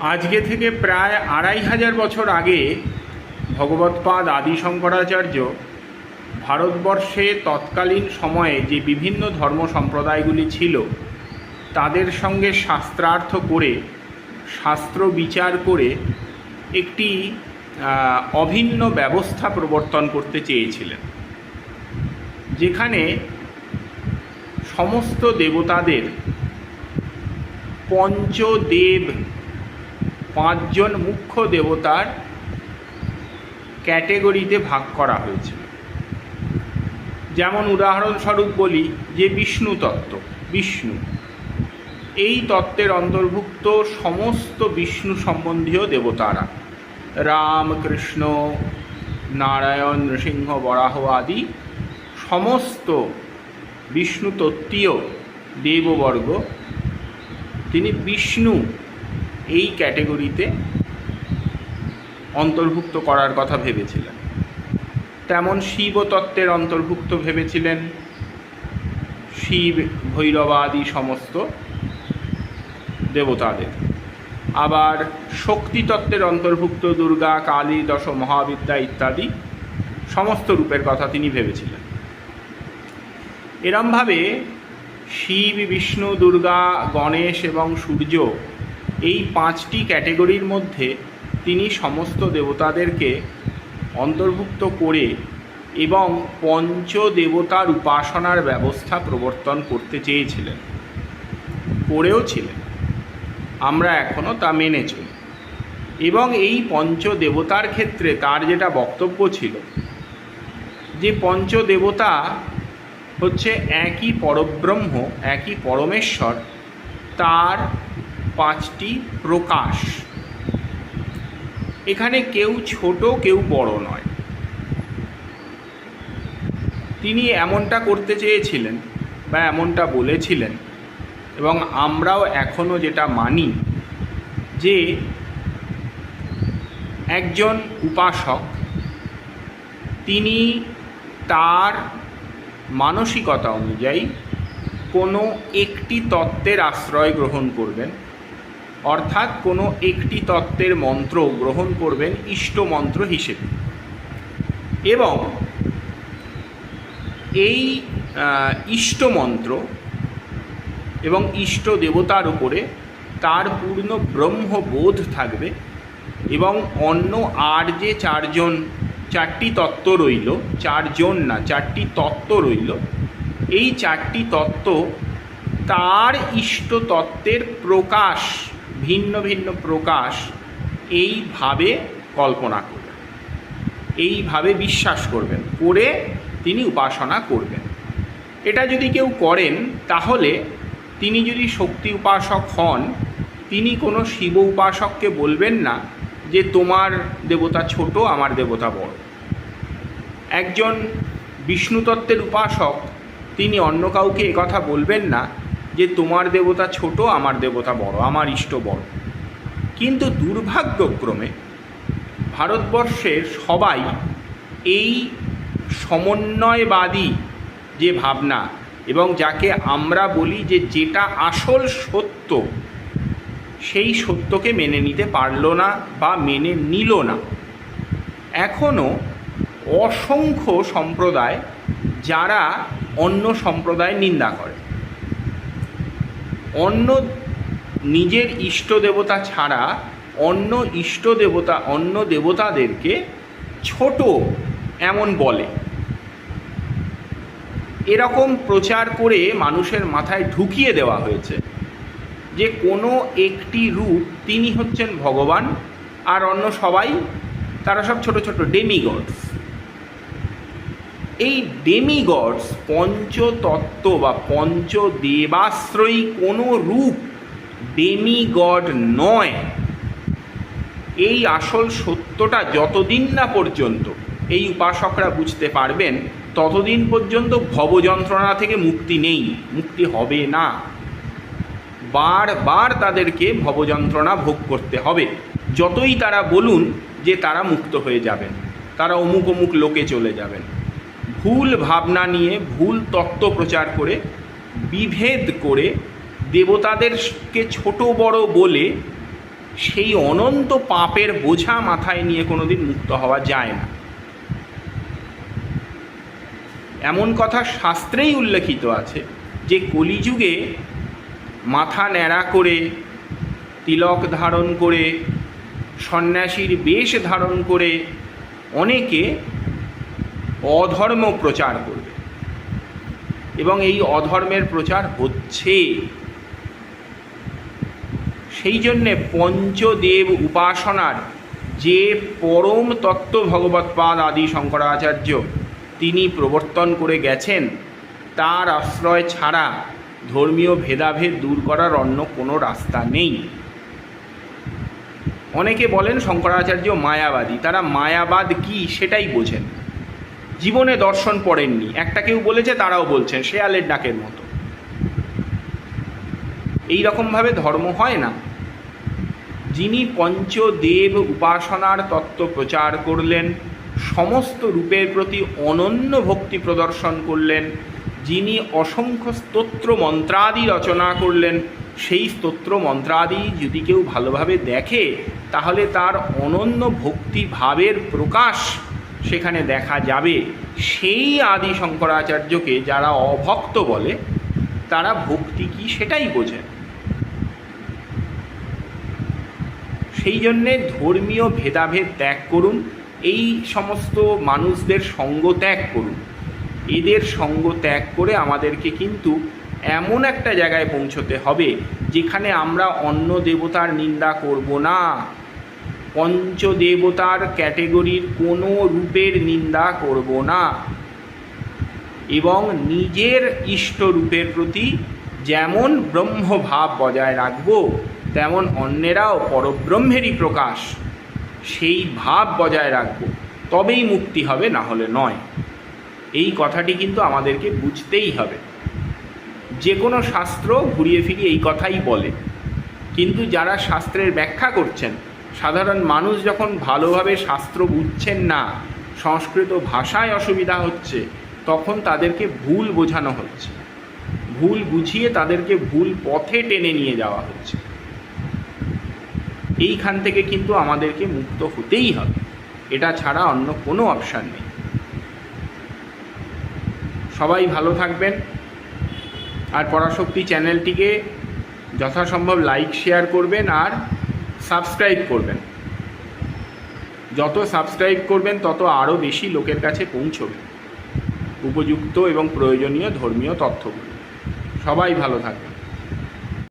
আজকে থেকে প্রায় আড়াই হাজার বছর আগে ভগবৎপাদ আদি শঙ্করাচার্য ভারতবর্ষে তৎকালীন সময়ে যে বিভিন্ন ধর্ম সম্প্রদায়গুলি ছিল, তাদের সঙ্গে শাস্ত্রার্থ করে, শাস্ত্র বিচার করে একটি অভিন্ন ব্যবস্থা প্রবর্তন করতে চেয়েছিলেন। যেখানে সমস্ত দেবতাদের পঞ্চদেব পাঁচজন মুখ্য দেবতার ক্যাটেগরিতে ভাগ করা হয়েছিল যেমন উদাহরণস্বরূপ বলি যে বিষ্ণু তত্ত্ব, বিষ্ণু। এই তত্ত্বের অন্তর্ভুক্ত সমস্ত বিষ্ণু সম্বন্ধীয় দেবতারা, রাম, কৃষ্ণ, নারায়ণ, নৃসিংহ, বরাহ আদি, সমস্ত বিষ্ণু তত্ত্বীয় দেববর্গ, তিনি বিষ্ণু এই ক্যাটেগরিতে অন্তর্ভুক্ত করার কথা ভেবেছিলেন। তেমন শিব তত্ত্বের অন্তর্ভুক্ত ভেবেছিলেন শিব ভৈরবাদি সমস্ত দেবতাদের। আবার শক্তি তত্ত্বের অন্তর্ভুক্ত দুর্গা, কালী, দশ, মহাবিদ্যা ইত্যাদি সমস্ত রূপের কথা তিনি ভেবেছিলেন। এরমভাবে শিব, বিষ্ণু, দুর্গা, গণেশ এবং সূর্য এই পাঁচটি ক্যাটেগরির মধ্যে তিনি সমস্ত দেবতাদেরকে অন্তর্ভুক্ত করে এবং পঞ্চ দেবতার উপাসনার ব্যবস্থা প্রবর্তন করতে চেয়েছিলেন, করেও ছিলেন। আমরা এখনও তা মেনে চলি। এবং এই পঞ্চ দেবতার ক্ষেত্রে তার যেটা বক্তব্য ছিল যে পঞ্চ দেবতা হচ্ছে একই পরব্রহ্ম, একই পরমেশ্বর, তার পাঁচটি প্রকাশ। এখানে কেউ ছোট, কেউ বড় নয়। তিনি এমনটা করতে চেয়েছিলেন বা এমনটা বলেছিলেন এবং আমরাও এখনও যেটা মানি যে একজন উপাসক, তিনি তার মানসিকতা অনুযায়ী কোনো একটি তত্ত্বের আশ্রয় গ্রহণ করবেন অর্থাৎ কোনো একটি তত্ত্বের মন্ত্র গ্রহণ করবেন ইষ্ট মন্ত্র হিসেবে। এবং এই ইষ্ট মন্ত্র এবং ইষ্ট দেবতার উপরে তার পূর্ণ ব্রহ্মবোধ থাকবে এবং অন্য আর যে চারজন, চারটি তত্ত্ব রইল, চারজন না, চারটি তত্ত্ব রইল, এই চারটি তত্ত্ব তার ইষ্ট তত্ত্বের প্রকাশ ভিন্ন ভিন্ন প্রকাশ এইভাবে কল্পনা করবেন। এইভাবে বিশ্বাস করবেন, করে তিনি উপাসনা করবেন। এটা যদি কেউ করেন, তাহলে তিনি যদি শক্তি উপাসক হন, তিনি কোনো শিব উপাসককে বলবেন না যে, তোমার দেবতা ছোট, আমার দেবতা বড়। একজন বিষ্ণুতত্ত্বের উপাসক, তিনি অন্য কাউকে একথা বলবেন না যে তোমার দেবতা ছোট, আমার দেবতা বড়, আমার ইষ্ট বড়। কিন্তু দুর্ভাগ্যক্রমে ভারতবর্ষের সবাই এই সমন্বয়বাদী যে ভাবনা এবং যাকে আমরা বলি যে যেটা আসল সত্য, সেই সত্যকে মেনে নিতে পারল না বা মেনে নিল না। এখনও অসংখ্য সম্প্রদায় যারা অন্য সম্প্রদায় নিন্দা করে। অন্য নিজের ইষ্ট দেবতা ছাড়া অন্য ইষ্ট দেবতা, অন্য দেবতাদেরকে ছোট এমন বলে। এরকম প্রচার করে মানুষের মাথায় ঢুকিয়ে দেওয়া হয়েছে যে কোনো একটি রূপ তিনি হচ্ছেন ভগবান আর অন্য সবাই তারা সব ছোট ছোট ডেমিগডস এই ডেমিগডস পঞ্চতত্ত্ব বা পঞ্চ দেবাশ্রয়ী কোনো রূপ ডেমিগড নয়। এই আসল সত্যটা যতদিন না পর্যন্ত, এই উপাসকরা বুঝতে পারবেন, ততদিন পর্যন্ত ভবযন্ত্রণা থেকে মুক্তি নেই, মুক্তি হবে না। বারবার তাদেরকে ভবযন্ত্রণা ভোগ করতে হবে, যতই তারা বলুন যে তারা মুক্ত হয়ে যাবেন, তারা অমুক অমুক লোকে চলে যাবেন। ভুল ভাবনা নিয়ে, ভুল তত্ত্ব প্রচার করে, বিভেদ করে দেবতাদেরকে ছোট বড় বলে সেই অনন্ত পাপের বোঝা মাথায় নিয়ে কোনোদিন মুক্ত হওয়া যায় না। এমন কথা শাস্ত্রেই উল্লেখিত আছে যে কলিযুগে মাথা ন্যাড়া করে, তিলক ধারণ করে, সন্ন্যাসীর বেশ ধারণ করে অনেকে অধর্ম প্রচার করবে। এবং এই অধর্মের প্রচার হচ্ছে। সেই জন্যে পঞ্চদেব উপাসনার যে পরম তত্ত্ব ভগবৎপাদ আদি শঙ্করাচার্য তিনি প্রবর্তন করে গেছেন, তার আশ্রয় ছাড়া ধর্মীয় ভেদাভেদ দূর করার অন্য কোনো রাস্তা নেই। অনেকে বলেন শঙ্করাচার্য মায়াবাদী, তারা মায়াবাদ কি সেটাই বোঝেন জীবনে দর্শন পড়েননি একটা কেউ বলেছে, তারাও বলছেন, শেয়ালের ডাকের মতো। এই রকমভাবে ধর্ম হয় না। যিনি পঞ্চদেব উপাসনার তত্ত্ব প্রচার করলেন, সমস্ত রূপের প্রতি অনন্য ভক্তি প্রদর্শন করলেন, যিনি অসংখ্য স্তোত্র মন্ত্রাদি রচনা করলেন, সেই স্তোত্র মন্ত্রাদি যদি কেউ ভালোভাবে দেখে, তাহলে তার অনন্য ভক্তিভাবের প্রকাশ সেখানে দেখা যাবে। সেই আদি শঙ্করাচার্যকে যারা অভক্ত বলে, তারা ভক্তি কি সেটাই বোঝেন সেই জন্যে ধর্মীয় ভেদাভেদ ত্যাগ করুন, এই সমস্ত মানুষদের সঙ্গ ত্যাগ করুন। এদের সঙ্গ ত্যাগ করে আমাদেরকে কিন্তু এমন একটা জায়গায় পৌঁছতে হবে, যেখানে আমরা অন্য দেবতার নিন্দা করব না। পঞ্চদেবতার ক্যাটেগরির কোনো রূপের নিন্দা করব না। এবং নিজের ইষ্ট রূপের প্রতি যেমন ব্রহ্মভাব বজায় রাখব, তেমন অন্যেরাও পরব্রহ্মেরই প্রকাশ। সেই ভাব বজায় রাখব, তবেই মুক্তি হবে না হলে নয়। এই কথাটি কিন্তু আমাদেরকে বুঝতেই হবে। যে কোনো শাস্ত্র ঘুরিয়ে ফিরিয়ে এই কথাই বলে। কিন্তু যারা শাস্ত্রের ব্যাখ্যা করছেন সাধারণ মানুষ যখন ভালোভাবে শাস্ত্র বুঝছেন না, সংস্কৃত ভাষায় অসুবিধা হচ্ছে, তখন তাদেরকে ভুল বোঝানো হচ্ছে। ভুল বুঝিয়ে তাদেরকে ভুল পথে টেনে নিয়ে যাওয়া হচ্ছে। এইখান থেকে কিন্তু আমাদেরকে মুক্ত হতেই হবে। এটা ছাড়া অন্য কোনো অপশান নেই। সবাই ভালো থাকবেন। আর পরাশক্তি চ্যানেলটিকে যথাসম্ভব লাইক, শেয়ার করবেন। আর সাবস্ক্রাইব করবেন। যত সাবস্ক্রাইব করবেন, তত আরও বেশি লোকের কাছে পৌঁছবে। উপযুক্ত এবং প্রয়োজনীয় ধর্মীয় তথ্যগুলো। সবাই ভালো থাকবেন।